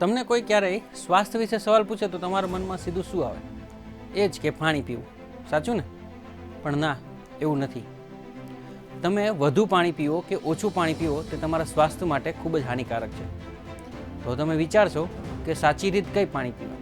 તમને કોઈ ક્યારેય સ્વાસ્થ્ય વિશે સવાલ પૂછે તો તમારા મનમાં સીધું શું આવે? એ જ કે પાણી પીવું. સાચું ને? પણ ના, એવું નથી. તમે વધુ પાણી પીવો કે ઓછું પાણી પીવો તે તમારા સ્વાસ્થ્ય માટે ખૂબ જ હાનિકારક છે. તો તમે વિચારશો કે સાચી રીત કઈ પાણી પીવા?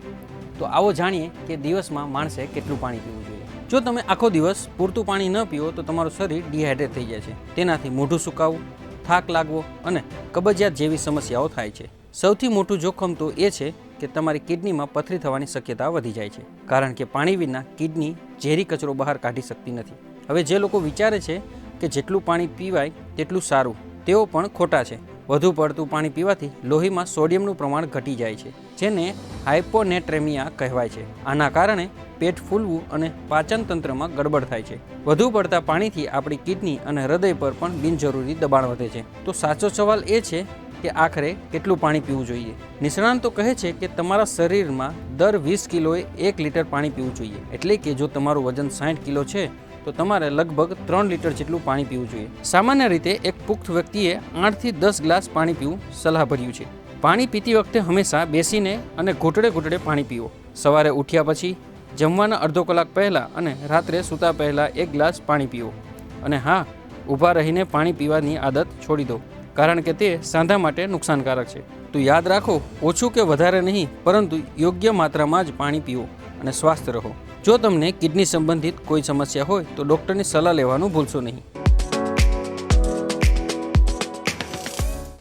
તો આવો જાણીએ કે દિવસમાં માણસે કેટલું પાણી પીવું જોઈએ. જો તમે આખો દિવસ પૂરતું પાણી ન પીવો તો તમારું શરીર ડિહાઇડ્રેટ થઈ જાય છે. તેનાથી મોઢું સુકાવવું થાક લાગવો અને કબજિયાત જેવી સમસ્યાઓ થાય છે. સૌથી મોટું જોખમ તો એ છે કે તમારી કિડનીમાં પથરી થવાની શક્યતા વધી જાય છે. કારણ કે પાણી વિના કિડની ઝેરી કચરો બહાર કાઢી શકતી નથી. હવે જે લોકો વિચારે છે કે જેટલું પાણી પીવાય તેટલું સારું, તેઓ પણ ખોટા છે. વધુ પડતું પાણી પીવાથી લોહીમાં સોડિયમનું પ્રમાણ ઘટી જાય છે, જેને હાઇપોનેટ્રેમિયા કહેવાય છે. આના કારણે પેટ ફૂલવું અને પાચન તંત્રમાં ગડબડ થાય છે. વધુ પડતા પાણીથી આપણી કિડની અને હૃદય પર પણ બિનજરૂરી દબાણ વધે છે. તો સાચો સવાલ એ છે કે આખરે કેટલું પાણી પીવું જોઈએ. નિષ્ણાંતો કહે છે કે તમારા શરીરમાં દર વીસ કિલોએ એક લીટર પાણી પીવું જોઈએ. એટલે કે જો તમારું વજન સાઠ કિલો છે, તો તમારે લગભગ ત્રણ લીટર જેટલું પાણી પીવું જોઈએ. સામાન્ય રીતે એક પુખ્ત વ્યક્તિએ આઠથી દસ ગ્લાસ પાણી પીવું સલાહભર્યું છે. પાણી પીતી વખતે હંમેશા બેસીને અને ઘૂંટડે ઘૂંટડે પાણી પીવો. સવારે ઉઠ્યા પછી જમવાના અડધો કલાક પહેલાં અને રાત્રે સૂતા પહેલાં એક ગ્લાસ પાણી પીવો. અને હા, ઊભા રહીને પાણી પીવાની આદત છોડી દો. કારણ કે તે સાંધા માટે નુકસાનકારક છે. તો યાદ રાખો, ઓછું કે વધારે નહીં, પરંતુ યોગ્ય માત્રામાં જ પાણી પીવો અને સ્વાસ્થ રહો. જો તમને કિડની સંબંધિત કોઈ સમસ્યા હોય, તો ડૉક્ટરની સલાહ લેવાનું ભૂલશો નહીં.